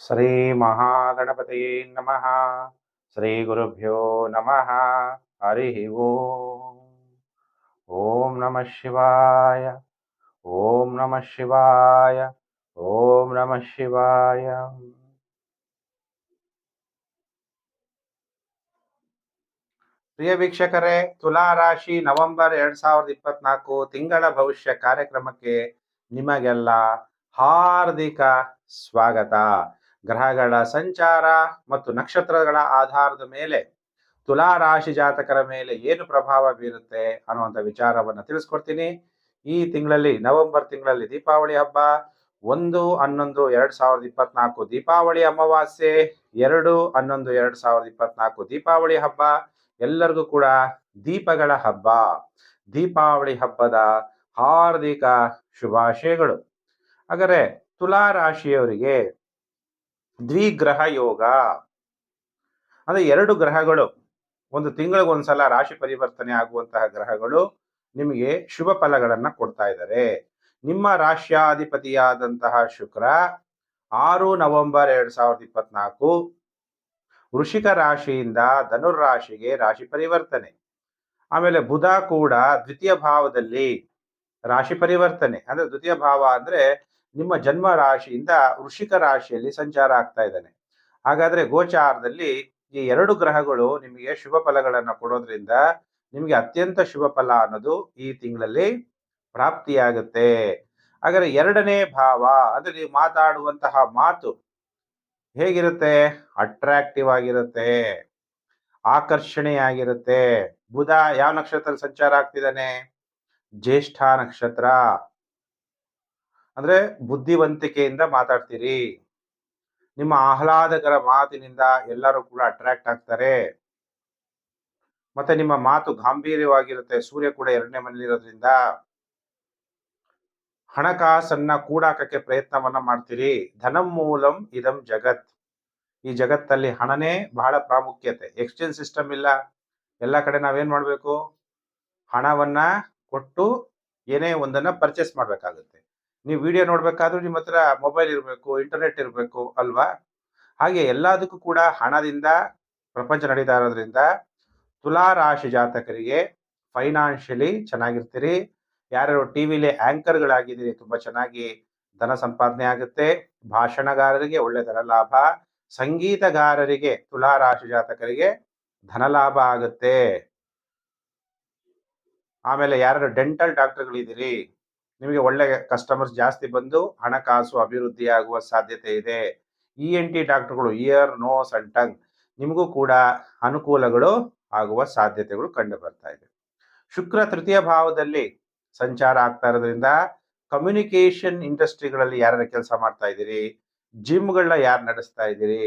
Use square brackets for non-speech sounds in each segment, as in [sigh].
ಶ್ರೀ ಮಹಾಗಣಪತಯೇ ನಮಃ ಶ್ರೀ ಗುರುಭ್ಯೋ ನಮಃ ಹರಿ ಓಂ ಓಂ ನಮಃ ಶಿವಾಯ ಓಂ ನಮಃ ಶಿವಾಯ ಓಂ ನಮಃ ಶಿವಾಯ ಪ್ರಿಯ ವೀಕ್ಷಕರೇ ತುಲಾ ರಾಶಿ ನವೆಂಬರ್ ಎರಡ್ ಸಾವಿರದ ಇಪ್ಪತ್ನಾಲ್ಕು ತಿಂಗಳ ಭವಿಷ್ಯ ಕಾರ್ಯಕ್ರಮಕ್ಕೆ ನಿಮಗೆಲ್ಲ ಹಾರ್ದಿಕ ಸ್ವಾಗತ. ಗ್ರಹಗಳ ಸಂಚಾರ ಮತ್ತು ನಕ್ಷತ್ರಗಳ ಆಧಾರದ ಮೇಲೆ ತುಲಾ ರಾಶಿ ಜಾತಕರ ಮೇಲೆ ಏನು ಪ್ರಭಾವ ಬೀರುತ್ತೆ ಅನ್ನುವಂಥ ವಿಚಾರವನ್ನು ತಿಳಿಸ್ಕೊಡ್ತೀನಿ. ಈ ತಿಂಗಳಲ್ಲಿ ನವೆಂಬರ್ ತಿಂಗಳಲ್ಲಿ ದೀಪಾವಳಿ ಹಬ್ಬ, ಒಂದು, ಹನ್ನೊಂದು, ಎರಡ್ ಸಾವಿರದ ಇಪ್ಪತ್ನಾಲ್ಕು ದೀಪಾವಳಿ ಅಮಾವಾಸ್ಯೆ, ಎರಡು, ಹನ್ನೊಂದು, ಎರಡ್ ಸಾವಿರದ ಇಪ್ಪತ್ನಾಲ್ಕು ದೀಪಾವಳಿ ಹಬ್ಬ, ಎಲ್ಲರಿಗೂ ಕೂಡ ದೀಪಗಳ ಹಬ್ಬ. ದೀಪಾವಳಿ ಹಬ್ಬದ ಹಾರ್ದಿಕ ಶುಭಾಶಯಗಳು. ಹಾಗರೆ ತುಲಾ ರಾಶಿಯವರಿಗೆ ದ್ವಿಗ್ರಹ ಯೋಗ ಅಂದ್ರೆ ಎರಡು ಗ್ರಹಗಳು, ಒಂದು ತಿಂಗಳಿಗೊಂದ್ಸಲ ರಾಶಿ ಪರಿವರ್ತನೆ ಆಗುವಂತಹ ಗ್ರಹಗಳು ನಿಮಗೆ ಶುಭ ಫಲಗಳನ್ನ ಕೊಡ್ತಾ ಇದ್ದಾರೆ ನಿಮ್ಮ ರಾಶ್ಯಾಧಿಪತಿಯಾದಂತಹ ಶುಕ್ರ, ಆರು ನವೆಂಬರ್ ಎರಡ್ ಸಾವಿರದ ಇಪ್ಪತ್ನಾಲ್ಕು ವೃಷಿಕ ರಾಶಿಯಿಂದ ಧನುರ್ ರಾಶಿಗೆ ರಾಶಿ ಪರಿವರ್ತನೆ. ಆಮೇಲೆ ಬುಧ ಕೂಡ ದ್ವಿತೀಯ ಭಾವದಲ್ಲಿ ರಾಶಿ ಪರಿವರ್ತನೆ. ಅಂದ್ರೆ ದ್ವಿತೀಯ ಭಾವ ಅಂದ್ರೆ ನಿಮ್ಮ ಜನ್ಮ ರಾಶಿಯಿಂದ ವೃಷಿಕ ರಾಶಿಯಲ್ಲಿ ಸಂಚಾರ ಆಗ್ತಾ ಇದ್ದಾನೆ. ಹಾಗಾದ್ರೆ ಗೋಚಾರದಲ್ಲಿ ಈ ಎರಡು ಗ್ರಹಗಳು ನಿಮಗೆ ಶುಭ ಫಲಗಳನ್ನ ಕೊಡೋದ್ರಿಂದ ನಿಮಗೆ ಅತ್ಯಂತ ಶುಭ ಫಲ ಅನ್ನೋದು ಈ ತಿಂಗಳಲ್ಲಿ ಪ್ರಾಪ್ತಿಯಾಗುತ್ತೆ. ಹಾಗಾದ್ರೆ ಎರಡನೇ ಭಾವ ಅಂದ್ರೆ ನೀವು ಮಾತಾಡುವಂತಹ ಮಾತು ಹೇಗಿರುತ್ತೆ? ಅಟ್ರಾಕ್ಟಿವ್ ಆಗಿರುತ್ತೆ, ಆಕರ್ಷಣೆಯಾಗಿರುತ್ತೆ. ಬುಧ ಯಾವ ನಕ್ಷತ್ರದಲ್ಲಿ ಸಂಚಾರ ಆಗ್ತಿದ್ದಾನೆ? ಜ್ಯೇಷ್ಠ ನಕ್ಷತ್ರ. ಅಂದ್ರೆ ಬುದ್ಧಿವಂತಿಕೆಯಿಂದ ಮಾತಾಡ್ತೀರಿ. ನಿಮ್ಮ ಆಹ್ಲಾದಕರ ಮಾತಿನಿಂದ ಎಲ್ಲರೂ ಕೂಡ ಅಟ್ರಾಕ್ಟ್ ಆಗ್ತಾರೆ. ಮತ್ತೆ ನಿಮ್ಮ ಮಾತು ಗಾಂಭೀರ್ಯವಾಗಿರುತ್ತೆ. ಸೂರ್ಯ ಕೂಡ ಎರಡನೇ ಮನೇಲಿರೋದ್ರಿಂದ ಹಣಕಾಸನ್ನ ಕೂಡಾಕಕ್ಕೆ ಪ್ರಯತ್ನವನ್ನ ಮಾಡ್ತೀರಿ. ಧನಂ ಮೂಲಂ ಇದಂ ಜಗತ್. ಈ ಜಗತ್ತಲ್ಲಿ ಹಣನೇ ಬಹಳ ಪ್ರಾಮುಖ್ಯತೆ. ಎಕ್ಸ್ಚೇಂಜ್ ಸಿಸ್ಟಮ್ ಇಲ್ಲ. ಎಲ್ಲ ಕಡೆ ನಾವೇನ್ ಮಾಡ್ಬೇಕು? ಹಣವನ್ನ ಕೊಟ್ಟು ಏನೇ ಒಂದನ್ನ ಪರ್ಚೇಸ್ ಮಾಡ್ಬೇಕಾಗುತ್ತೆ. ನೀವು ವಿಡಿಯೋ ನೋಡ್ಬೇಕಾದ್ರೂ ನಿಮ್ಮ ಹತ್ರ ಮೊಬೈಲ್ ಇರಬೇಕು, ಇಂಟರ್ನೆಟ್ ಇರಬೇಕು ಅಲ್ವಾ? ಹಾಗೆ ಎಲ್ಲದಕ್ಕೂ ಕೂಡ ಹಣದಿಂದ ಪ್ರಪಂಚ ನಡೀತಾ ಇರೋದ್ರಿಂದ ತುಲಾ ರಾಶಿ ಜಾತಕರಿಗೆ ಫೈನಾನ್ಷಿಯಲಿ ಚೆನ್ನಾಗಿರ್ತೀರಿ. ಯಾರ್ಯಾರು ಟಿವಿಲಿ ಆಂಕರ್ಗಳಾಗಿದ್ದೀರಿ ತುಂಬಾ ಚೆನ್ನಾಗಿ ಧನ ಸಂಪಾದನೆ ಆಗುತ್ತೆ. ಭಾಷಣಗಾರರಿಗೆ ಒಳ್ಳೆ ಧನ ಲಾಭ. ಸಂಗೀತಗಾರರಿಗೆ ತುಲಾ ರಾಶಿ ಜಾತಕರಿಗೆ ಧನ ಲಾಭ ಆಗುತ್ತೆ. ಆಮೇಲೆ ಯಾರು ಡೆಂಟಲ್ ಡಾಕ್ಟರ್ಗಳಿದ್ದೀರಿ ನಿಮಗೆ ಒಳ್ಳೆ ಕಸ್ಟಮರ್ಸ್ ಜಾಸ್ತಿ ಬಂದು ಹಣಕಾಸು ಅಭಿವೃದ್ಧಿ ಆಗುವ ಸಾಧ್ಯತೆ ಇದೆ. ಇ ಎನ್ ಟಿ ಡಾಕ್ಟರ್ಗಳು ಇಯರ್ ನೋಸ್ ಅಂಡ್ ಟಂಗ್ ನಿಮಗೂ ಕೂಡ ಅನುಕೂಲಗಳು ಆಗುವ ಸಾಧ್ಯತೆಗಳು ಕಂಡು ಬರ್ತಾ ಇದೆ. ಶುಕ್ರ ತೃತೀಯ ಭಾವದಲ್ಲಿ ಸಂಚಾರ ಆಗ್ತಾ ಇರೋದ್ರಿಂದ ಕಮ್ಯುನಿಕೇಶನ್ ಇಂಡಸ್ಟ್ರಿಗಳಲ್ಲಿ ಯಾರ್ಯಾರ ಕೆಲಸ ಮಾಡ್ತಾ ಇದ್ದೀರಿ? ಜಿಮ್ಗಳನ್ನ ಯಾರು ನಡೆಸ್ತಾ ಇದ್ದೀರಿ?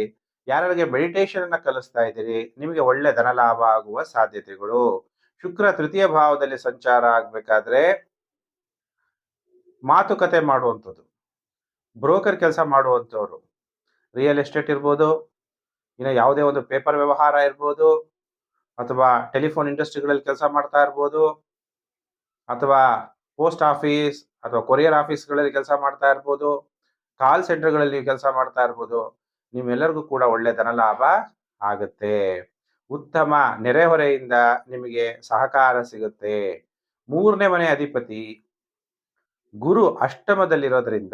ಯಾರಿಗೆ ಮೆಡಿಟೇಷನ್ ಅನ್ನ ಕಲಿಸ್ತಾ ಇದ್ದೀರಿ? ನಿಮಗೆ ಒಳ್ಳೆ ಧನ ಲಾಭ ಆಗುವ ಸಾಧ್ಯತೆಗಳು. ಶುಕ್ರ ತೃತೀಯ ಭಾವದಲ್ಲಿ ಸಂಚಾರ ಆಗ್ಬೇಕಾದ್ರೆ ಮಾತುಕತೆ ಮಾಡುವಂಥದ್ದು. ಬ್ರೋಕರ್ ಕೆಲಸ ಮಾಡುವಂಥವ್ರು. ರಿಯಲ್ ಎಸ್ಟೇಟ್ ಇರ್ಬೋದು, ಇನ್ನು ಯಾವುದೇ ಒಂದು ಪೇಪರ್ ವ್ಯವಹಾರ ಇರ್ಬೋದು, ಅಥವಾ ಟೆಲಿಫೋನ್ ಇಂಡಸ್ಟ್ರಿಗಳಲ್ಲಿ ಕೆಲಸ ಮಾಡ್ತಾ ಇರ್ಬೋದು, ಅಥವಾ ಪೋಸ್ಟ್ ಆಫೀಸ್ ಅಥವಾ ಕೊರಿಯರ್ ಆಫೀಸ್ಗಳಲ್ಲಿ ಕೆಲಸ ಮಾಡ್ತಾ ಇರ್ಬೋದು, ಕಾಲ್ ಸೆಂಟರ್ಗಳಲ್ಲಿ ಕೆಲಸ ಮಾಡ್ತಾ ಇರ್ಬೋದು, ನಿಮ್ಮೆಲ್ಲರಿಗೂ ಕೂಡ ಒಳ್ಳೆ ಧನ ಲಾಭ ಆಗುತ್ತೆ. ಉತ್ತಮ ನೆರೆಹೊರೆಯಿಂದ ನಿಮಗೆ ಸಹಕಾರ ಸಿಗುತ್ತೆ. ಮೂರನೇ ಮನೆ ಅಧಿಪತಿ ಗುರು ಅಷ್ಟಮದಲ್ಲಿರೋದ್ರಿಂದ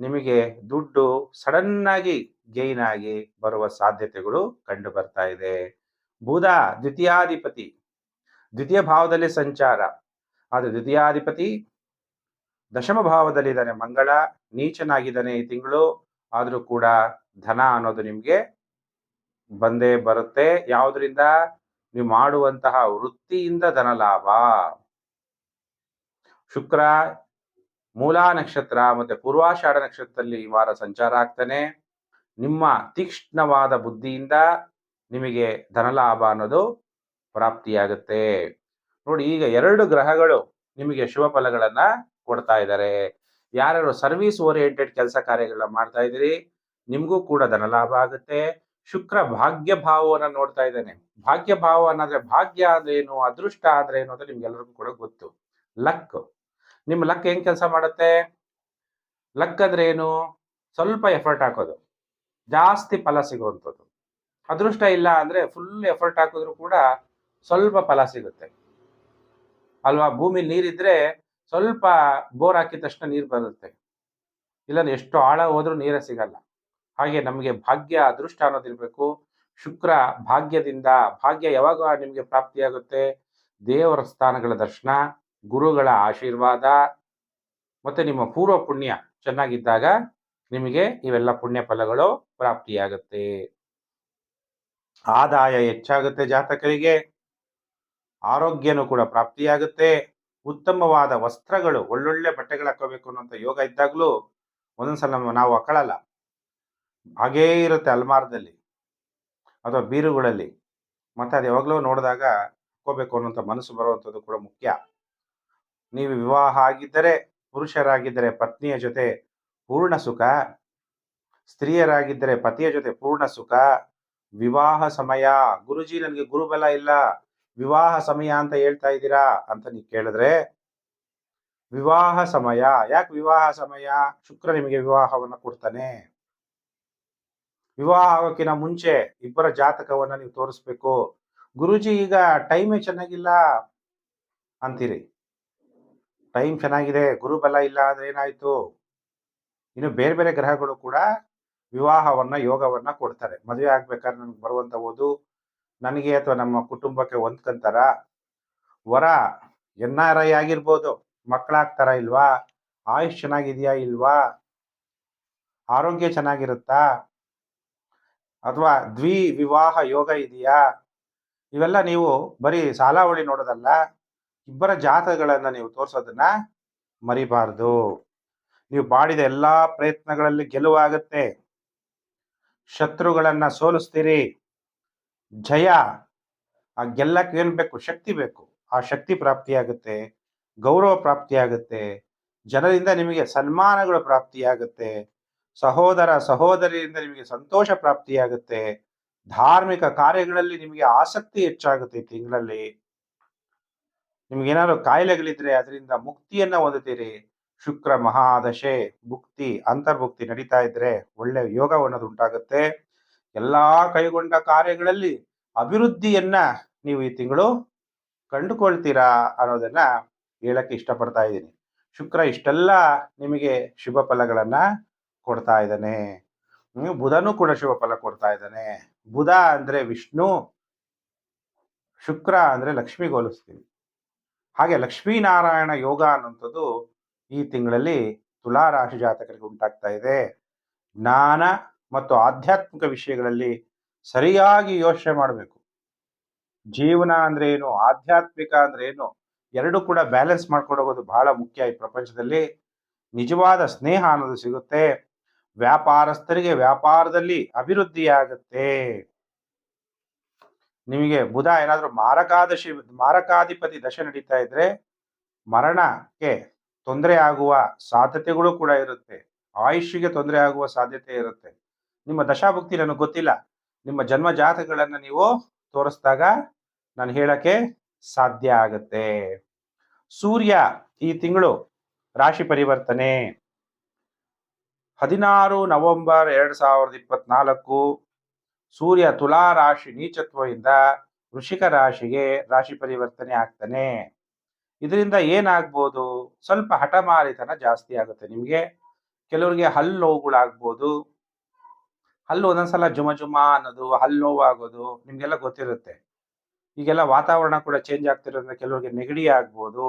ನಿಮಗೆ ದುಡ್ಡು ಸಡನ್ ಆಗಿ ಗೈನ್ ಆಗಿ ಬರುವ ಸಾಧ್ಯತೆಗಳು ಕಂಡು ಬರ್ತಾ ಇದೆ. ಬುಧ ದ್ವಿತೀಯಾಧಿಪತಿ, ದ್ವಿತೀಯ ಭಾವದಲ್ಲಿ ಸಂಚಾರ. ಆದ್ರೆ ದ್ವಿತೀಯಾಧಿಪತಿ ದಶಮ ಭಾವದಲ್ಲಿದ್ದಾನೆ. ಮಂಗಳ, ನೀಚನಾಗಿದ್ದಾನೆ ಈ ತಿಂಗಳು. ಆದ್ರೂ ಕೂಡ ಧನ ಅನ್ನೋದು ನಿಮ್ಗೆ ಬಂದೇ ಬರುತ್ತೆ. ಯಾವುದರಿಂದ? ನೀವು ಮಾಡುವಂತಹ ವೃತ್ತಿಯಿಂದ ಧನ ಲಾಭ ಶುಕ್ರ ಮೂಲಾ ನಕ್ಷತ್ರ ಮತ್ತೆ ಪೂರ್ವಾಷಾಢ ನಕ್ಷತ್ರದಲ್ಲಿ ಈ ವಾರ ಸಂಚಾರ ಆಗ್ತಾನೆ. ನಿಮ್ಮ ತೀಕ್ಷ್ಣವಾದ ಬುದ್ಧಿಯಿಂದ ನಿಮಗೆ ಧನಲಾಭ ಅನ್ನೋದು ಪ್ರಾಪ್ತಿಯಾಗುತ್ತೆ. ನೋಡಿ, ಈಗ ಎರಡು ಗ್ರಹಗಳು ನಿಮಗೆ ಶುಭ ಫಲಗಳನ್ನ ಕೊಡ್ತಾ ಇದ್ದಾರೆ. ಯಾರ್ಯಾರು ಸರ್ವಿಸ್ ಓರಿಯೆಂಟೆಡ್ ಕೆಲಸ ಕಾರ್ಯಗಳನ್ನ ಮಾಡ್ತಾ ಇದ್ದೀರಿ, ನಿಮಗೂ ಕೂಡ ಧನಲಾಭ ಆಗುತ್ತೆ. ಶುಕ್ರ ಭಾಗ್ಯ ಭಾವವನ್ನ ನೋಡ್ತಾ ಇದ್ದಾನೆ. ಭಾಗ್ಯ ಭಾವ ಅನ್ನೋದ್ರೆ ಭಾಗ್ಯ ಅಂದ್ರೆ ಏನು ಅದೃಷ್ಟ ಅಂದ್ರೆ ಏನು ಅಂತ ನಿಮ್ಗೆಲ್ಲರಿಗೂ ಕೂಡ ಗೊತ್ತು. ಲಕ್ ನಿಮ್ಮ ಲಕ್ ಹೆಂಗ್ ಕೆಲಸ ಮಾಡುತ್ತೆ? ಲಕ್ ಅಂದ್ರೆ ಏನು? ಸ್ವಲ್ಪ ಎಫರ್ಟ್ ಹಾಕೋದು. ಜಾಸ್ತಿ ಫಲ ಸಿಗುವಂಥದ್ದು. ಅದೃಷ್ಟ ಇಲ್ಲ ಅಂದ್ರೆ ಫುಲ್ ಎಫರ್ಟ್ ಹಾಕಿದ್ರು ಕೂಡ ಸ್ವಲ್ಪ ಫಲ ಸಿಗುತ್ತೆ. ಅಲ್ವಾ? ಭೂಮಿ ನೀರಿದ್ರೆ ಸ್ವಲ್ಪ ಬೋರ್ ಹಾಕಿದ ತಕ್ಷಣ ನೀರು ಬರುತ್ತೆ. ಇಲ್ಲ ಎಷ್ಟು ಆಳ ಹೋದ್ರೂ ನೀರೇ ಸಿಗಲ್ಲ. ಹಾಗೆ ನಮಗೆ ಭಾಗ್ಯ, ಅದೃಷ್ಟ ಅನ್ನೋದಿರ್ಬೇಕು. ಶುಕ್ರ ಭಾಗ್ಯದಿಂದ, ಭಾಗ್ಯ ಯಾವಾಗ ನಿಮಗೆ ಪ್ರಾಪ್ತಿಯಾಗುತ್ತೆ. ದೇವರ ಸ್ಥಾನಗಳ ದರ್ಶನ. ಗುರುಗಳ ಆಶೀರ್ವಾದ ಮತ್ತೆ ನಿಮ್ಮ ಪೂರ್ವ ಪುಣ್ಯ ಚೆನ್ನಾಗಿದ್ದಾಗ ನಿಮಗೆ ಇವೆಲ್ಲ ಪುಣ್ಯ ಫಲಗಳು ಪ್ರಾಪ್ತಿಯಾಗುತ್ತೆ. ಆದಾಯ ಹೆಚ್ಚಾಗುತ್ತೆ ಜಾತಕರಿಗೆ. ಆರೋಗ್ಯನೂ ಕೂಡ ಪ್ರಾಪ್ತಿಯಾಗುತ್ತೆ. ಉತ್ತಮವಾದ ವಸ್ತ್ರಗಳು, ಒಳ್ಳೊಳ್ಳೆ ಬಟ್ಟೆಗಳು ಹಾಕೋಬೇಕು ಅನ್ನೋಂಥ ಯೋಗ ಇದ್ದಾಗಲೂ ಒಂದೊಂದ್ಸಲ ನಾವು ಹಾಕೊಳ್ಳಲ್ಲ ಹಾಗೇ ಇರುತ್ತೆ ಅಲ್ಮಾರದಲ್ಲಿ ಅಥವಾ ಬೀರುಗಳಲ್ಲಿ. ಮತ್ತೆ ಅದು ಯಾವಾಗಲೂ ನೋಡಿದಾಗ ಹಾಕೋಬೇಕು ಅನ್ನೋಂಥ ಮನಸ್ಸು ಬರುವಂಥದ್ದು ಕೂಡ ಮುಖ್ಯ. ನೀವು ವಿವಾಹ ಆಗಿದ್ದರೆ ಪುರುಷರಾಗಿದ್ದರೆ ಪತ್ನಿಯ ಜೊತೆ ಪೂರ್ಣ ಸುಖ, ಸ್ತ್ರೀಯರಾಗಿದ್ದರೆ ಪತಿಯ ಜೊತೆ ಪೂರ್ಣ ಸುಖ, ವಿವಾಹ ಸಮಯ. ಗುರುಜಿ, ನನಗೆ ಗುರುಬಲ ಇಲ್ಲ. ವಿವಾಹ ಸಮಯ ಅಂತ ಹೇಳ್ತಾ ಇದ್ದೀರಾ ಅಂತ ನೀವು ಕೇಳಿದ್ರೆ, ವಿವಾಹ ಸಮಯ. ಯಾಕೆ ವಿವಾಹ ಸಮಯ? ಶುಕ್ರ ನಿಮಗೆ ವಿವಾಹವನ್ನ ಕೊಡ್ತಾನೆ. ವಿವಾಹ ಆಗೋಕ್ಕಿಂತ ಮುಂಚೆ ಇಬ್ಬರ ಜಾತಕವನ್ನ ನೀವು ತೋರಿಸ್ಬೇಕು. ಗುರುಜಿ, ಈಗ ಟೈಮೇ ಚೆನ್ನಾಗಿಲ್ಲ ಅಂತೀರಿ. ಟೈಮ್ ಚೆನ್ನಾಗಿದೆ ಗುರುಬಲ ಇಲ್ಲ ಅಂದ್ರೆ ಏನಾಯ್ತು? ಇನ್ನು ಬೇರೆ ಬೇರೆ ಗ್ರಹಗಳು ಕೂಡ ವಿವಾಹವನ್ನ, ಯೋಗವನ್ನ ಕೊಡ್ತಾರೆ. ಮದುವೆ ಆಗ್ಬೇಕಾದ್ರೆ ನನ್ಗೆ ಬರುವಂತ ಓದು, ನನಗೆ ಅಥವಾ ನಮ್ಮ ಕುಟುಂಬಕ್ಕೆ ಹೊಂದ್ಕಂತಾರ. ವರ ಎನ್ ಆರ್ ಐ ಆಗಿರ್ಬೋದು. ಮಕ್ಕಳಾಗ್ತಾರ ಇಲ್ವಾ? ಆಯುಷ್ ಚೆನ್ನಾಗಿದೆಯಾ ಇಲ್ವಾ? ಆರೋಗ್ಯ ಚೆನ್ನಾಗಿರುತ್ತಾ? ಅಥವಾ ದ್ವಿ ವಿವಾಹ ಯೋಗ ಇದೆಯಾ? ಇವೆಲ್ಲ ನೀವು ಬರೀ ಸಾಲಾವಳಿ ನೋಡೋದಲ್ಲ? ಇಬ್ಬರ ಜಾತಕಗಳನ್ನ ನೀವು ತೋರಿಸೋದನ್ನ ಮರಿಬಾರ್ದು. ನೀವು ಮಾಡಿದ ಎಲ್ಲಾ ಪ್ರಯತ್ನಗಳಲ್ಲಿ ಗೆಲುವಾಗುತ್ತೆ. ಶತ್ರುಗಳನ್ನ ಸೋಲಿಸ್ತೀರಿ. ಜಯ. ಆ ಗೆಲ್ಲಕ್ಕೆ ಏನ್ ಬೇಕು? ಶಕ್ತಿ ಬೇಕು. ಆ ಶಕ್ತಿ ಪ್ರಾಪ್ತಿಯಾಗುತ್ತೆ. ಗೌರವ ಪ್ರಾಪ್ತಿಯಾಗುತ್ತೆ. ಜನರಿಂದ ನಿಮಗೆ ಸನ್ಮಾನಗಳು ಪ್ರಾಪ್ತಿಯಾಗುತ್ತೆ. ಸಹೋದರ ಸಹೋದರಿಯಿಂದ ನಿಮಗೆ ಸಂತೋಷ ಪ್ರಾಪ್ತಿಯಾಗುತ್ತೆ. ಧಾರ್ಮಿಕ ಕಾರ್ಯಗಳಲ್ಲಿ ನಿಮಗೆ ಆಸಕ್ತಿ ಹೆಚ್ಚಾಗುತ್ತೆ ತಿಂಗಳಲ್ಲಿ. ನಿಮ್ಗೆ ಏನಾದ್ರು ಕಾಯಿಲೆಗಳಿದ್ರೆ ಅದರಿಂದ ಮುಕ್ತಿಯನ್ನ ಹೊಂದುತ್ತೀರಿ. ಶುಕ್ರ ಮಹಾದಶೆ, ಭುಕ್ತಿ, ಅಂತರ್ಭುಕ್ತಿ ನಡೀತಾ ಇದ್ರೆ ಒಳ್ಳೆ ಯೋಗವನ್ನದು ಉಂಟಾಗುತ್ತೆ. ಎಲ್ಲಾ ಕೈಗೊಂಡ ಕಾರ್ಯಗಳಲ್ಲಿ ಅಭಿವೃದ್ಧಿಯನ್ನ ನೀವು ಈ ತಿಂಗಳು ಕಂಡುಕೊಳ್ತೀರಾ ಅನ್ನೋದನ್ನ ಹೇಳಕ್ಕೆ ಇಷ್ಟಪಡ್ತಾ ಇದ್ದೀನಿ. ಶುಕ್ರ ಇಷ್ಟೆಲ್ಲ ನಿಮಗೆ ಶುಭ ಫಲಗಳನ್ನ ಕೊಡ್ತಾ ಇದ್ದಾನೆ. ಬುಧನೂ ಕೂಡ ಶುಭ ಫಲ ಕೊಡ್ತಾ ಇದ್ದಾನೆ. ಬುಧ ಅಂದ್ರೆ ವಿಷ್ಣು, ಶುಕ್ರ ಅಂದ್ರೆ ಲಕ್ಷ್ಮಿ ಹೋಲಿಸ್ತೀವಿ ಹಾಗೆ ಲಕ್ಷ್ಮೀನಾರಾಯಣ ಯೋಗ ಅನ್ನುವಂಥದ್ದು ಈ ತಿಂಗಳಲ್ಲಿ ತುಲಾ ರಾಶಿ ಜಾತಕರಿಗೆ ಉಂಟಾಗ್ತಾ ಇದೆ. ಜ್ಞಾನ ಮತ್ತು ಆಧ್ಯಾತ್ಮಿಕ ವಿಷಯಗಳಲ್ಲಿ ಸರಿಯಾಗಿ ಯೋಚನೆ ಮಾಡಬೇಕು. ಜೀವನ ಅಂದ್ರೆ ಏನು, ಆಧ್ಯಾತ್ಮಿಕ ಅಂದ್ರೆ ಏನು, ಎರಡು ಕೂಡ ಬ್ಯಾಲೆನ್ಸ್ ಮಾಡ್ಕೊಂಡು ಬಹಳ ಮುಖ್ಯ ಈ ಪ್ರಪಂಚದಲ್ಲಿ. ನಿಜವಾದ ಸ್ನೇಹ ಅನ್ನೋದು ಸಿಗುತ್ತೆ. ವ್ಯಾಪಾರಸ್ಥರಿಗೆ ವ್ಯಾಪಾರದಲ್ಲಿ ಅಭಿವೃದ್ಧಿ ಆಗುತ್ತೆ ನಿಮಗೆ ಬುಧ ಏನಾದರೂ ಮಾರಕಾದಶಿ, ಮಾರಕಾಧಿಪತಿ ದಶೆ ನಡೀತಾ ಇದ್ರೆ ಮರಣಕ್ಕೆ ತೊಂದರೆ ಆಗುವ ಸಾಧ್ಯತೆಗಳು ಕೂಡ ಇರುತ್ತೆ. ಆಯುಷ್ಯಿಗೆ ತೊಂದರೆ ಆಗುವ ಸಾಧ್ಯತೆ ಇರುತ್ತೆ. ನಿಮ್ಮ ದಶಾಭುಕ್ತಿ ನನಗೆ ಗೊತ್ತಿಲ್ಲ. ನಿಮ್ಮ ಜನ್ಮ ಜಾತಕಗಳನ್ನ ನೀವು ತೋರಿಸಿದಾಗ ನಾನು ಹೇಳಕ್ಕೆ ಸಾಧ್ಯ ಆಗುತ್ತೆ. ಸೂರ್ಯ ಈ ತಿಂಗಳು ರಾಶಿ ಪರಿವರ್ತನೆ. ಹದಿನಾರು ನವೆಂಬರ್ ಎರಡ್ ಸಾವಿರದ ಇಪ್ಪತ್ನಾಲ್ಕು ಸೂರ್ಯ ತುಲಾ ರಾಶಿ ನೀಚತ್ವದಿಂದ ವೃಷಿಕ ರಾಶಿಗೆ ರಾಶಿ ಪರಿವರ್ತನೆ ಆಗ್ತಾನೆ. ಇದರಿಂದ ಏನಾಗ್ಬೋದು? ಸ್ವಲ್ಪ ಹಠಮಾರಿತನ ಜಾಸ್ತಿ ಆಗುತ್ತೆ ನಿಮಗೆ. ಕೆಲವರಿಗೆ ಹಲ್ಲು ನೋವುಗಳಾಗ್ಬೋದು. ಹಲ್ಲು ಒಂದೊಂದ್ಸಲ ಜುಮ ಜುಮ ಅನ್ನೋದು ಹಲ್ಲು ನೋವಾಗೋದು ನಿಮಗೆಲ್ಲ ಗೊತ್ತಿರುತ್ತೆ. ಈಗೆಲ್ಲ ವಾತಾವರಣ ಕೂಡ ಚೇಂಜ್ ಆಗ್ತಿರೋದ್ರಿಂದ ಕೆಲವರಿಗೆ ನೆಗಡಿ ಆಗ್ಬೋದು.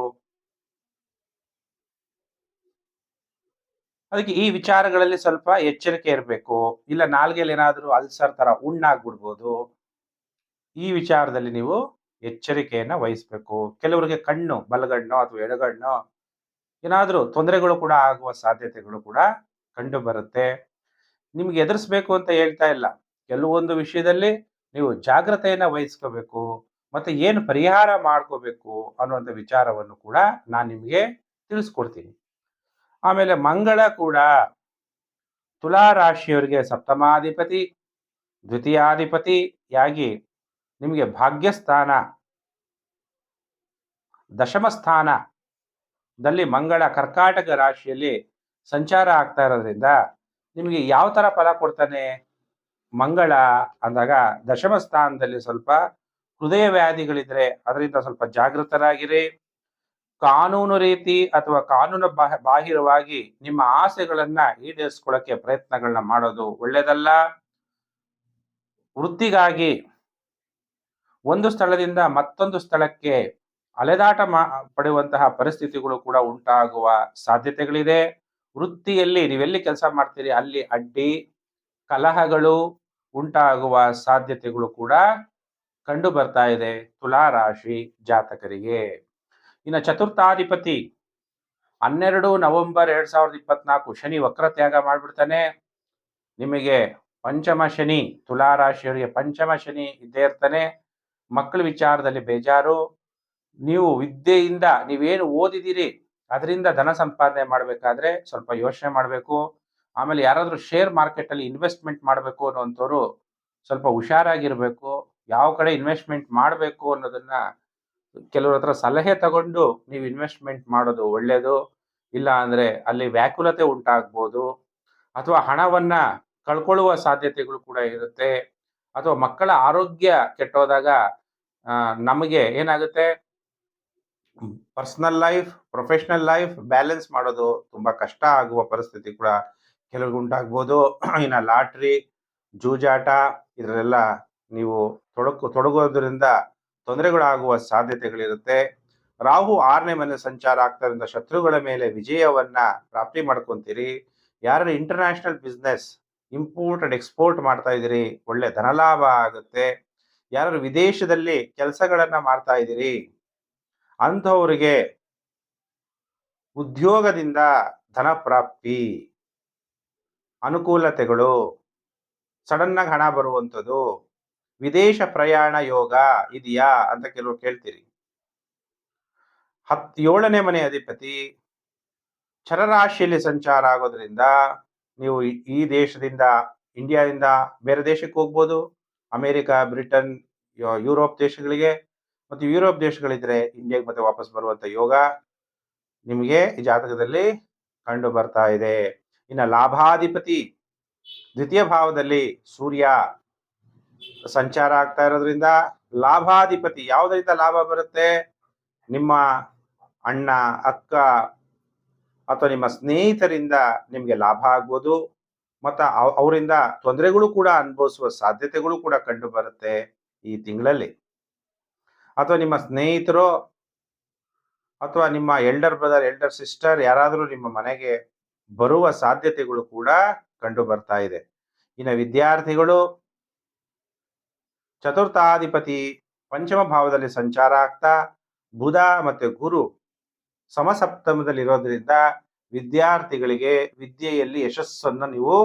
ಅದಕ್ಕೆ ಈ ವಿಚಾರಗಳಲ್ಲಿ ಸ್ವಲ್ಪ ಎಚ್ಚರಿಕೆ ಇರಬೇಕು. ಇಲ್ಲ ನಾಲ್ಗೆಯಲ್ಲಿ ಏನಾದರೂ ಅಲ್ಸರ್ ತರ ಉಣ್ಣಾಗ್ಬಿಡ್ಬೋದು. ಈ ವಿಚಾರದಲ್ಲಿ ನೀವು ಎಚ್ಚರಿಕೆಯನ್ನು ವಹಿಸ್ಬೇಕು. ಕೆಲವರಿಗೆ ಕಣ್ಣು, ಬಲಗಣ್ಣು ಅಥವಾ ಎಡಗಣ್ಣು ಏನಾದರೂ ತೊಂದರೆಗಳು ಕೂಡ ಆಗುವ ಸಾಧ್ಯತೆಗಳು ಕೂಡ ಕಂಡು ಬರುತ್ತೆ ನಿಮ್ಗೆ ಎದುರಿಸ್ಬೇಕು ಅಂತ ಹೇಳ್ತಾ ಇಲ್ಲ. ಕೆಲವೊಂದು ವಿಷಯದಲ್ಲಿ ನೀವು ಜಾಗ್ರತೆಯನ್ನು ವಹಿಸ್ಕೋಬೇಕು. ಮತ್ತೆ ಏನು ಪರಿಹಾರ ಮಾಡ್ಕೋಬೇಕು ಅನ್ನುವಂಥ ವಿಚಾರವನ್ನು ಕೂಡ ನಾನು ನಿಮಗೆ ತಿಳಿಸ್ಕೊಡ್ತೀನಿ. ಆಮೇಲೆ ಮಂಗಳ ಕೂಡ ತುಲಾ ರಾಶಿಯವರಿಗೆ ಸಪ್ತಮಾಧಿಪತಿ ದ್ವಿತೀಯಾಧಿಪತಿಯಾಗಿ ನಿಮಗೆ ಭಾಗ್ಯಸ್ಥಾನ ದಶಮ ಸ್ಥಾನದಲ್ಲಿ ಮಂಗಳ ಕರ್ಕಾಟಕ ರಾಶಿಯಲ್ಲಿ ಸಂಚಾರ ಆಗ್ತಾ ಇರೋದ್ರಿಂದ ನಿಮಗೆ ಯಾವ ಥರ ಫಲ ಕೊಡ್ತಾನೆ? ಮಂಗಳ ಅಂದಾಗ ದಶಮ ಸ್ಥಾನದಲ್ಲಿ ಸ್ವಲ್ಪ ಹೃದಯ ವ್ಯಾಧಿಗಳಿದ್ರೆ ಅದರಿಂದ ಸ್ವಲ್ಪ ಜಾಗೃತರಾಗಿರಿ. ಕಾನೂನು ರೀತಿ ಅಥವಾ ಕಾನೂನು ಬಾಹ- ಬಾಹಿರವಾಗಿ ನಿಮ್ಮ ಆಸೆಗಳನ್ನ ಈಡೇರಿಸ್ಕೊಳ್ಳಕ್ಕೆ ಪ್ರಯತ್ನಗಳನ್ನ ಮಾಡೋದು ಒಳ್ಳೇದಲ್ಲ? ವೃತ್ತಿಗಾಗಿ ಒಂದು ಸ್ಥಳದಿಂದ ಮತ್ತೊಂದು ಸ್ಥಳಕ್ಕೆ ಅಲೆದಾಟ ಮಾ ಪಡೆಯುವಂತಹ ಪರಿಸ್ಥಿತಿಗಳು ಕೂಡ ಉಂಟಾಗುವ ಸಾಧ್ಯತೆಗಳಿದೆ. ವೃತ್ತಿಯಲ್ಲಿ ನೀವೆಲ್ಲಿ ಕೆಲಸ ಮಾಡ್ತೀರಿ ಅಲ್ಲಿ ಅಡ್ಡಿ, ಕಲಹಗಳು ಉಂಟಾಗುವ ಸಾಧ್ಯತೆಗಳು ಕೂಡ ಕಂಡು ಬರ್ತಾ ಇದೆ. ತುಲಾ ರಾಶಿ ಜಾತಕರಿಗೆ. ಇನ್ನು ಚತುರ್ಥಾಧಿಪತಿ ಹನ್ನೆರಡು ನವೆಂಬರ್ ಎರಡ್ ಸಾವಿರದ ಇಪ್ಪತ್ನಾಲ್ಕು ಶನಿ ವಕ್ರತ್ಯಾಗ ಮಾಡ್ಬಿಡ್ತಾನೆ. ನಿಮಗೆ ಪಂಚಮ ಶನಿ ತುಲಾ ರಾಶಿಯವರಿಗೆ ಪಂಚಮ ಶನಿ ಇದ್ದೇ ಇರ್ತಾನೆ. ಮಕ್ಕಳ ವಿಚಾರದಲ್ಲಿ ಬೇಜಾರು. ನೀವು ವಿದ್ಯೆಯಿಂದ ನೀವೇನು ಓದಿದ್ದೀರಿ, ಅದರಿಂದ ಧನ ಸಂಪಾದನೆ ಮಾಡಬೇಕಾದ್ರೆ ಸ್ವಲ್ಪ ಯೋಚನೆ ಮಾಡಬೇಕು. ಆಮೇಲೆ ಯಾರಾದರೂ ಶೇರ್ ಮಾರ್ಕೆಟ್ ಅಲ್ಲಿ ಇನ್ವೆಸ್ಟ್ಮೆಂಟ್ ಮಾಡಬೇಕು ಅನ್ನೋಂಥವ್ರು ಸ್ವಲ್ಪ ಹುಷಾರಾಗಿರಬೇಕು. ಯಾವ ಕಡೆ ಇನ್ವೆಸ್ಟ್ಮೆಂಟ್ ಮಾಡಬೇಕು ಅನ್ನೋದನ್ನ ಕೆಲವ್ರ ಹತ್ರ ಸಲಹೆ ತಗೊಂಡು ನೀವು ಇನ್ವೆಸ್ಟ್ಮೆಂಟ್ ಮಾಡೋದು ಒಳ್ಳೆಯದು ಇಲ್ಲ ಅಂದ್ರೆ ಅಲ್ಲಿ ವ್ಯಾಕುಲತೆ ಉಂಟಾಗ್ಬೋದು, ಅಥವಾ ಹಣವನ್ನ ಕಳ್ಕೊಳ್ಳುವ ಸಾಧ್ಯತೆಗಳು ಕೂಡ ಇರುತ್ತೆ, ಅಥವಾ ಮಕ್ಕಳ ಆರೋಗ್ಯ ಕೆಟ್ಟೋದಾಗ ನಮಗೆ ಏನಾಗುತ್ತೆ? Personal life, professional life balance ಮಾಡೋದು ತುಂಬಾ ಕಷ್ಟ ಆಗುವ ಪರಿಸ್ಥಿತಿ ಕೂಡ ಕೆಲವ್ರಿಗೆ ಉಂಟಾಗ್ಬೋದು. [clears throat] ಇನ್ನು ಲಾಟ್ರಿ, ಜೂಜಾಟ ಇದ್ರೆಲ್ಲ ನೀವು ತೊಡಕು, ತೊಡಗೋದ್ರಿಂದ ತೊಂದರೆಗಳಾಗುವ ಸಾಧ್ಯತೆಗಳಿರುತ್ತೆ. ರಾಹು ಆರನೇ ಮನೆ ಸಂಚಾರ ಆಗ್ತಾರಿಂದ ಶತ್ರುಗಳ ಮೇಲೆ ವಿಜಯವನ್ನ ಪ್ರಾಪ್ತಿ ಮಾಡ್ಕೊಂತೀರಿ. ಯಾರು international business import and export ಮಾಡ್ತಾ ಇದ್ದೀರಿ ಒಳ್ಳೆ ಧನಲಾಭ ಆಗುತ್ತೆ. ಯಾರು ವಿದೇಶದಲ್ಲಿ ಕೆಲಸಗಳನ್ನ ಮಾಡ್ತಾ ಇದ್ದೀರಿ ಅಂಥವ್ರಿಗೆ ಉದ್ಯೋಗದಿಂದ ಧನ ಪ್ರಾಪ್ತಿ, ಅನುಕೂಲತೆಗಳು, ಸಡನ್ನಾಗಿ ಹಣ ಬರುವಂಥದ್ದು ವಿದೇಶ ಪ್ರಯಾಣ ಯೋಗ ಇದೆಯಾ ಅಂತ ಕೆಲವರು ಕೇಳ್ತೀರಿ. ಹತ್ ಏಳನೇ ಮನೆ ಅಧಿಪತಿ, ಚರರಾಶಿಯಲ್ಲಿ ಸಂಚಾರ ಆಗೋದ್ರಿಂದ ನೀವು ಈ- ಈ ದೇಶದಿಂದ, ಇಂಡಿಯಾದಿಂದ ಬೇರೆ ದೇಶಕ್ಕೆ ಹೋಗ್ಬೋದು, ಅಮೆರಿಕ, ಬ್ರಿಟನ್ ಯುರೋಪ್ ದೇಶಗಳಿಗೆ ಮತ್ತು ಯುರೋಪ್ ದೇಶಗಳಿದ್ರೆ ಇಂಡಿಯಾಗೆ ಮತ್ತೆ ವಾಪಸ್ ಬರುವಂತ ಯೋಗ ನಿಮಗೆ ಈ ಜಾತಕದಲ್ಲಿ ಕಂಡು ಬರ್ತಾ ಇದೆ. ಇನ್ನು ಲಾಭಾಧಿಪತಿ, ದ್ವಿತೀಯ ಭಾವದಲ್ಲಿ ಸೂರ್ಯ. ಸಂಚಾರ ಆಗ್ತಾ ಇರೋದ್ರಿಂದ ಲಾಭಾಧಿಪತಿ ಯಾವುದರಿಂದ ಲಾಭ ಬರುತ್ತೆ? ನಿಮ್ಮ ಅಣ್ಣ, ಅಕ್ಕ ಅಥವಾ ನಿಮ್ಮ ಸ್ನೇಹಿತರಿಂದ ನಿಮಗೆ ಲಾಭ ಆಗ್ಬೋದು. ಮತ್ತು ಅವರಿಂದ ತೊಂದರೆಗಳು ಕೂಡ ಅನುಭವಿಸುವ ಸಾಧ್ಯತೆಗಳು ಕೂಡ ಕಂಡು ಬರುತ್ತೆ ಈ ತಿಂಗಳಲ್ಲಿ. ಅಥವಾ ನಿಮ್ಮ ಸ್ನೇಹಿತರು ಅಥವಾ ನಿಮ್ಮ ಎಲ್ಡರ್ ಬ್ರದರ್ ಎಲ್ಡರ್ ಸಿಸ್ಟರ್ ಯಾರಾದರೂ ನಿಮ್ಮ ಮನೆಗೆ ಬರುವ ಸಾಧ್ಯತೆಗಳು ಕೂಡ ಕಂಡು ಬರ್ತಾ ಇದೆ. ಇನ್ನು ವಿದ್ಯಾರ್ಥಿಗಳು ಚತುರ್ಥಾಧಿಪತಿ ಪಂಚಮ ಭಾವದಲ್ಲಿ ಸಂಚಾರ ಆಗ್ತಾ, ಬುಧ ಮತ್ತೆ ಗುರು ಸಮಸಪ್ತಮದಲ್ಲಿ ಇರೋದ್ರಿಂದ ವಿದ್ಯಾರ್ಥಿಗಳಿಗೆ ವಿದ್ಯೆಯಲ್ಲಿ ಯಶಸ್ಸನ್ನು ನೀವು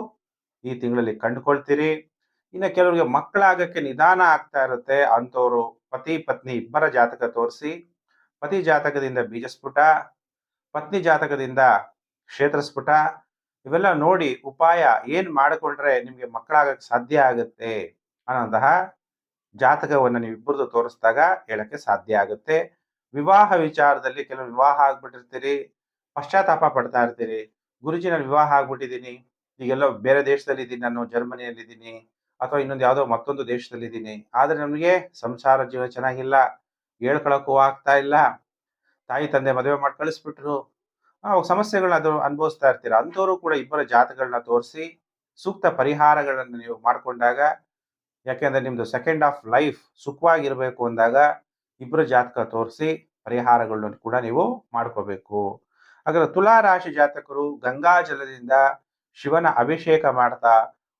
ಈ ತಿಂಗಳಲ್ಲಿ ಕಂಡುಕೊಳ್ತೀರಿ. ಇನ್ನು ಕೆಲವರಿಗೆ ಮಕ್ಕಳಾಗಕ್ಕೆ ನಿಧಾನ ಆಗ್ತಾ ಇರುತ್ತೆ ಅಂಥವರು ಪತಿ, ಪತ್ನಿ ಇಬ್ಬರ ಜಾತಕ ತೋರಿಸಿ. ಪತಿ ಜಾತಕದಿಂದ ಬೀಜಸ್ಫುಟ, ಪತ್ನಿ ಜಾತಕದಿಂದ ಕ್ಷೇತ್ರಸ್ಫುಟ. ಇವೆಲ್ಲ ನೋಡಿ ಉಪಾಯ ಏನು ಮಾಡಿಕೊಂಡ್ರೆ ನಿಮಗೆ ಮಕ್ಕಳಾಗಕ್ಕೆ ಸಾಧ್ಯ ಆಗುತ್ತೆ ಅನ್ನೋಂತಹ ಜಾತಕವನ್ನು ನೀವು ಇಬ್ಬರದು ತೋರಿಸಿದಾಗ ಹೇಳಕ್ಕೆ ಸಾಧ್ಯ ಆಗುತ್ತೆ. ವಿವಾಹ ವಿಚಾರದಲ್ಲಿ ಕೆಲವು ವಿವಾಹ ಆಗ್ಬಿಟ್ಟಿರ್ತೀರಿ, ಪಶ್ಚಾತ್ತಾಪ ಪಡ್ತಾ ಇರ್ತೀರಿ ಗುರುಜಿ ನಾನು ವಿವಾಹ ಆಗ್ಬಿಟ್ಟಿದ್ದೀನಿ, ಈಗೆಲ್ಲ ಬೇರೆ ದೇಶದಲ್ಲಿ ಇದ್ದೀನಿ ನಾನು ಜರ್ಮನಿಯಲ್ಲಿ ಇದ್ದೀನಿ ಅಥವಾ ಇನ್ನೊಂದು ಯಾವುದೋ ಮತ್ತೊಂದು ದೇಶದಲ್ಲಿ ಇದ್ದೀನಿ ಆದರೆ ನಮಗೆ ಸಂಸಾರ ಜೀವನ ಚೆನ್ನಾಗಿಲ್ಲ, ಹೇಳ್ಕೊಳಕ್ಕೂ ಆಗ್ತಾ ಇಲ್ಲ, ತಾಯಿ ತಂದೆ ಮದುವೆ ಮಾಡಿ ಕಳಿಸ್ಬಿಟ್ರು, ಆ ಸಮಸ್ಯೆಗಳನ್ನ ಅದು ಅನುಭವಿಸ್ತಾ ಇರ್ತೀರ. ಅಂಥವ್ರು ಕೂಡ ಇಬ್ಬರ ಜಾತಗಳನ್ನ ತೋರಿಸಿ, ಸೂಕ್ತ ಪರಿಹಾರಗಳನ್ನು ನೀವು ಮಾಡಿಕೊಂಡಾಗ ಯಾಕೆಂದ್ರೆ ನಿಮ್ದು ಸೆಕೆಂಡ್ ಆಫ್ ಲೈಫ್ ಸುಖವಾಗಿರ್ಬೇಕು ಅಂದಾಗ ಇಬ್ಬರ ಜಾತಕ ತೋರಿಸಿ ಪರಿಹಾರಗಳನ್ನ ಕೂಡ ನೀವು ಮಾಡ್ಕೋಬೇಕು. ಹಾಗಾದ್ರೆ ತುಲಾ ರಾಶಿ ಜಾತಕರು ಗಂಗಾ ಜಲದಿಂದ ಶಿವನ ಅಭಿಷೇಕ ಮಾಡ್ತಾ,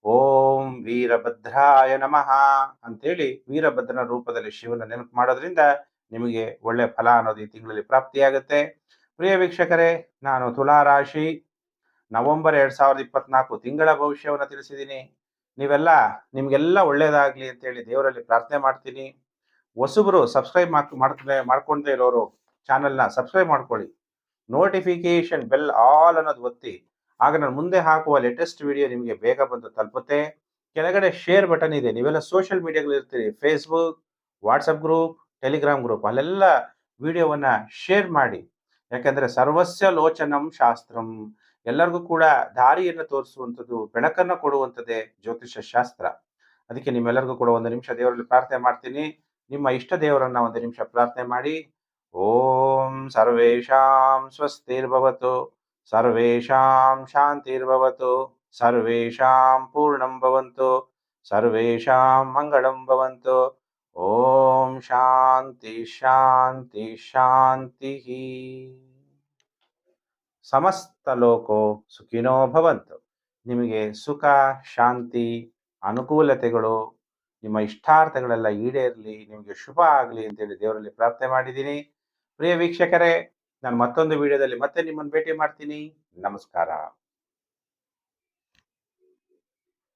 ಓಂ ವೀರಭದ್ರಾಯ ನಮಃ ಅಂತೇಳಿ ವೀರಭದ್ರನ ರೂಪದಲ್ಲಿ ಶಿವನ ನೆನಪು ಮಾಡೋದ್ರಿಂದ ನಿಮಗೆ ಒಳ್ಳೆ ಫಲ ಅನ್ನೋದು ಈ ತಿಂಗಳಲ್ಲಿ ಪ್ರಾಪ್ತಿಯಾಗುತ್ತೆ. ಪ್ರಿಯ ವೀಕ್ಷಕರೇ, ನಾನು ತುಲಾ ರಾಶಿ ನವೆಂಬರ್ ಎರಡ್ ಸಾವಿರದ ಇಪ್ಪತ್ನಾಲ್ಕು ತಿಂಗಳ ಭವಿಷ್ಯವನ್ನು ತಿಳಿಸಿದ್ದೀನಿ. ನೀವೆಲ್ಲ ನಿಮ್ಗೆಲ್ಲ ಒಳ್ಳೇದಾಗ್ಲಿ ಅಂತೇಳಿ ದೇವರಲ್ಲಿ ಪ್ರಾರ್ಥನೆ ಮಾಡ್ತೀನಿ. ಹೊಸಬ್ರು ಸಬ್ಸ್ಕ್ರೈಬ್ ಮಾಡ್ಕೊಂಡೆ ಮಾಡ್ಕೊಂಡೇ ಇರೋರು ಚಾನೆಲ್ನ ಸಬ್ಸ್ಕ್ರೈಬ್ ಮಾಡ್ಕೊಳ್ಳಿ. ನೋಟಿಫಿಕೇಶನ್ ಬೆಲ್ ಆಲ್ ಅನ್ನೋದು ಒತ್ತಿ. ಆಗ ನಾನು ಮುಂದೆ ಹಾಕುವ ಲೇಟೆಸ್ಟ್ ವಿಡಿಯೋ ನಿಮಗೆ ಬೇಗ ಬಂದು ತಲುಪುತ್ತೆ. ಕೆಳಗಡೆ ಶೇರ್ ಬಟನ್ ಇದೆ. ನೀವೆಲ್ಲ ಸೋಷಿಯಲ್ ಮೀಡಿಯಾಗಳು ಇರ್ತೀರಿ. Facebook WhatsApp group Telegram group ಅಲ್ಲೆಲ್ಲ ವಿಡಿಯೋವನ್ನ ಶೇರ್ ಮಾಡಿ. ಯಾಕಂದ್ರೆ ಸರ್ವಸ್ಯ ಲೋಚನಂ ಶಾಸ್ತ್ರಂ. ಎಲ್ಲರಿಗೂ ಕೂಡ ದಾರಿಯನ್ನು ತೋರಿಸುವಂಥದ್ದು ಬೆಳಕನ್ನು ಕೊಡುವಂಥದ್ದೇ ಜ್ಯೋತಿಷ ಶಾಸ್ತ್ರ. ಅದಕ್ಕೆ ನಿಮ್ಮೆಲ್ಲರಿಗೂ ಕೂಡ ಒಂದು ನಿಮಿಷ ದೇವರಲ್ಲಿ ಪ್ರಾರ್ಥನೆ ಮಾಡ್ತೀನಿ. ನಿಮ್ಮ ಇಷ್ಟ ದೇವರನ್ನ ಒಂದು ನಿಮಿಷ ಪ್ರಾರ್ಥನೆ ಮಾಡಿ. ಓಂ ಸರ್ವೇಷಾಂ ಸ್ವಸ್ತಿರ್ಭವತು, ಸರ್ವೇಷಾಂ ಶಾಂತಿರ್ಭವತು, ಸರ್ವೇಷಾಂ ಪೂರ್ಣಂ ಭವಂತು, ಸರ್ವೇಷಾಂ ಮಂಗಳಂ ಭವಂತು. ಓಂ ಶಾಂತಿ ಶಾಂತಿ ಶಾಂತಿ ಸಮಸ್ತ ಲೋಕೋ ಸುಖಿನೋ ಭವಂತು. ನಿಮಗೆ ಸುಖ, ಶಾಂತಿ, ಅನುಕೂಲತೆಗಳು ನಿಮ್ಮ ಇಷ್ಟಾರ್ಥಗಳೆಲ್ಲ ಈಡೇರಲಿ, ನಿಮಗೆ ಶುಭ ಆಗಲಿ ಅಂತೇಳಿ ದೇವರಲ್ಲಿ ಪ್ರಾರ್ಥನೆ ಮಾಡಿದ್ದೀನಿ. ಪ್ರಿಯ ವೀಕ್ಷಕರೇ, ನಾನು ಮತ್ತೊಂದು ವಿಡಿಯೋದಲ್ಲಿ ಮತ್ತೆ ನಿಮ್ಮನ್ನು ಭೇಟಿ ಮಾಡ್ತೀನಿ. ನಮಸ್ಕಾರ.